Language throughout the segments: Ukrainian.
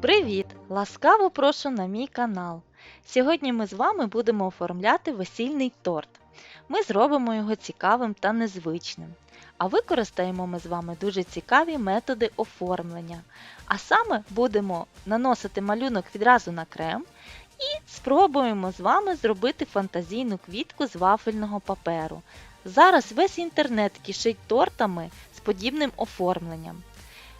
Привіт! Ласкаво прошу на мій канал. Сьогодні ми з вами будемо оформляти весільний торт. Ми зробимо його цікавим та незвичним. А використаємо ми з вами дуже цікаві методи оформлення. А саме будемо наносити малюнок відразу на крем і спробуємо з вами зробити фантазійну квітку з вафельного паперу. Зараз весь інтернет кишить тортами з подібним оформленням.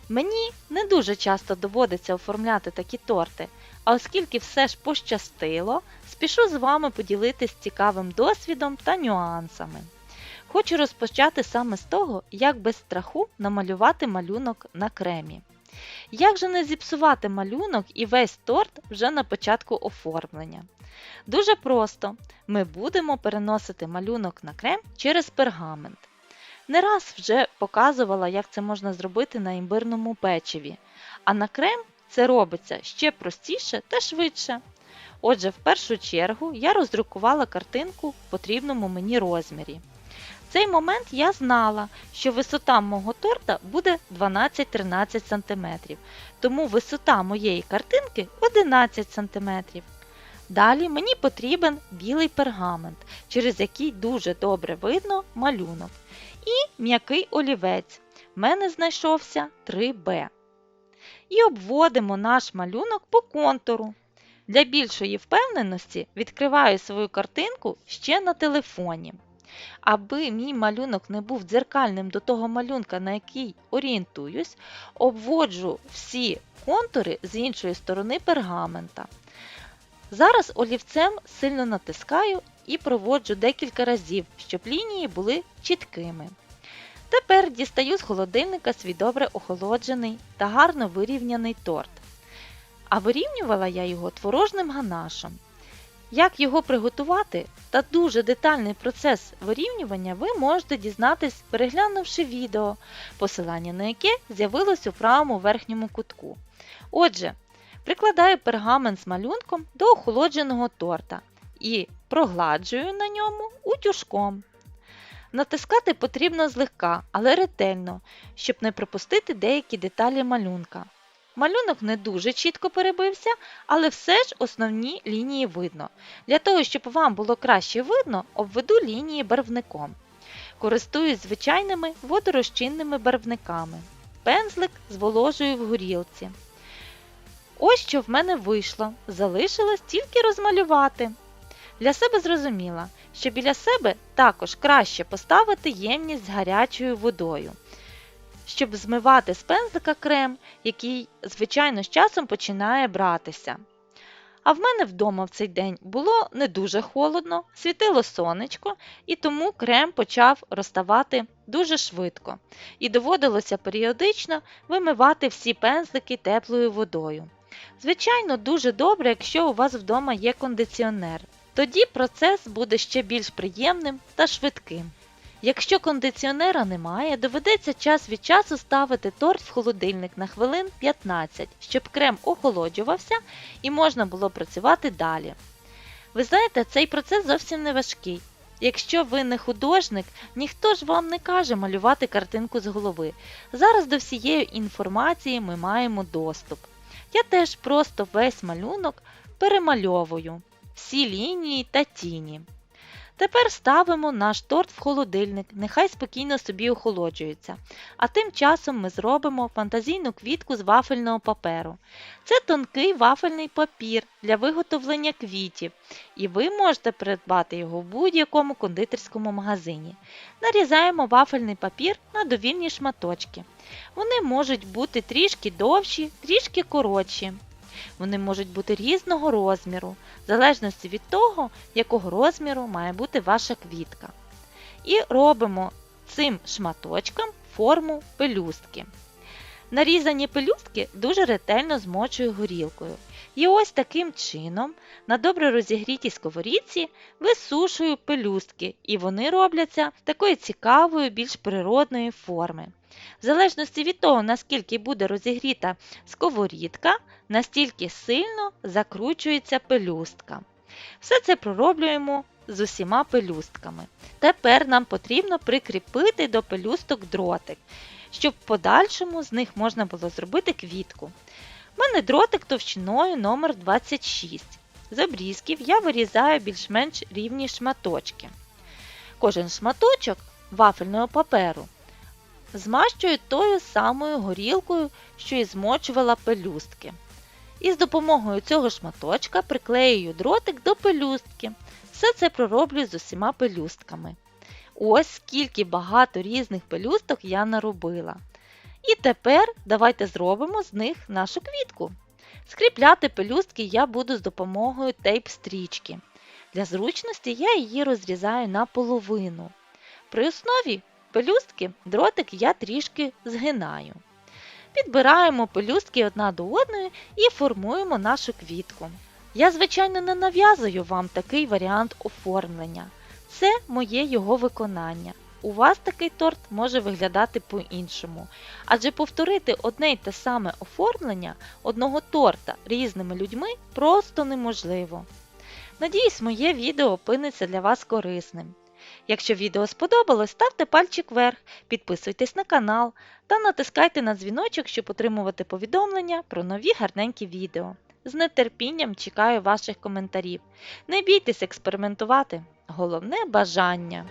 Мені не дуже часто доводиться оформляти такі торти, а оскільки все ж пощастило, спішу з вами поділитись цікавим досвідом та нюансами. Хочу розпочати саме з того, як без страху намалювати малюнок на кремі. Як же не зіпсувати малюнок і весь торт вже на початку оформлення? Дуже просто, ми будемо переносити малюнок на крем через пергамент. Не раз вже показувала, як це можна зробити на імбирному печиві, а на крем це робиться ще простіше та швидше. Отже, в першу чергу я роздрукувала картинку в потрібному мені розмірі. В цей момент я знала, що висота мого торта буде 12-13 см, тому висота моєї картинки 11 см. Далі мені потрібен білий пергамент, через який дуже добре видно малюнок і м'який олівець. В мене знайшовся 3Б. І обводимо наш малюнок по контуру. Для більшої впевненості відкриваю свою картинку ще на телефоні. Аби мій малюнок не був дзеркальним до того малюнка, на який орієнтуюсь, обводжу всі контури з іншої сторони пергамента. Зараз олівцем сильно натискаю і проводжу декілька разів, щоб лінії були чіткими. Тепер дістаю з холодильника свій добре охолоджений та гарно вирівняний торт. А вирівнювала я його творожним ганашем. Як його приготувати та дуже детальний процес вирівнювання ви можете дізнатись, переглянувши відео, посилання на яке з'явилось у правому верхньому кутку. Отже, прикладаю пергамент з малюнком до охолодженого торта і прогладжую на ньому утюжком. Натискати потрібно злегка, але ретельно, щоб не пропустити деякі деталі малюнка. Малюнок не дуже чітко перебився, але все ж основні лінії видно. Для того, щоб вам було краще видно, обведу лінії барвником. Користуюсь звичайними водорозчинними барвниками. Пензлик зволожую в горілці. Ось що в мене вийшло. Залишилось тільки розмалювати. Для себе зрозуміла, що біля себе також краще поставити ємність з гарячою водою, щоб змивати з пензлика крем, який, звичайно, з часом починає братися. А в мене вдома в цей день було не дуже холодно, світило сонечко, і тому крем почав розставати дуже швидко, і доводилося періодично вимивати всі пензлики теплою водою. Звичайно, дуже добре, якщо у вас вдома є кондиціонер. Тоді процес буде ще більш приємним та швидким. Якщо кондиціонера немає, доведеться час від часу ставити торт в холодильник на хвилин 15, щоб крем охолоджувався і можна було працювати далі. Ви знаєте, цей процес зовсім не важкий. Якщо ви не художник, ніхто ж вам не каже малювати картинку з голови. Зараз до всієї інформації ми маємо доступ. Я теж просто весь малюнок перемальовую всі лінії та тіні. Тепер ставимо наш торт в холодильник, нехай спокійно собі охолоджується. А тим часом ми зробимо фантазійну квітку з вафельного паперу. Це тонкий вафельний папір для виготовлення квітів, і ви можете придбати його в будь-якому кондитерському магазині. Нарізаємо вафельний папір на довільні шматочки. Вони можуть бути трішки довші, трішки коротші. Вони можуть бути різного розміру, в залежності від того, якого розміру має бути ваша квітка. І робимо цим шматочком форму пелюстки. Нарізані пелюстки дуже ретельно змочую горілкою. І ось таким чином на добре розігрітій сковорідці висушую пелюстки, і вони робляться такої цікавої, більш природної форми. В залежності від того, наскільки буде розігріта сковорідка, настільки сильно закручується пелюстка. Все це пророблюємо з усіма пелюстками. Тепер нам потрібно прикріпити до пелюсток дротик, щоб в подальшому з них можна було зробити квітку. У мене дротик товщиною номер 26. З обрізків я вирізаю більш-менш рівні шматочки. Кожен шматочок вафельного паперу змащую тою самою горілкою, що і змочувала пелюстки. І з допомогою цього шматочка приклеюю дротик до пелюстки. Все це пророблю з усіма пелюстками. Ось скільки багато різних пелюсток я наробила. І тепер давайте зробимо з них нашу квітку. Скріпляти пелюстки я буду з допомогою тейп-стрічки. Для зручності я її розрізаю на половину. При основі пелюстки дротик я трішки згинаю. Підбираємо пелюстки одна до одної і формуємо нашу квітку. Я, звичайно, не нав'язую вам такий варіант оформлення. Це моє його виконання. У вас такий торт може виглядати по-іншому, адже повторити одне й те саме оформлення одного торта різними людьми просто неможливо. Надіюсь, моє відео опиниться для вас корисним. Якщо відео сподобалось, ставте пальчик вверх, підписуйтесь на канал та натискайте на дзвіночок, щоб отримувати повідомлення про нові гарненькі відео. З нетерпінням чекаю ваших коментарів. Не бійтесь експериментувати. Головне бажання!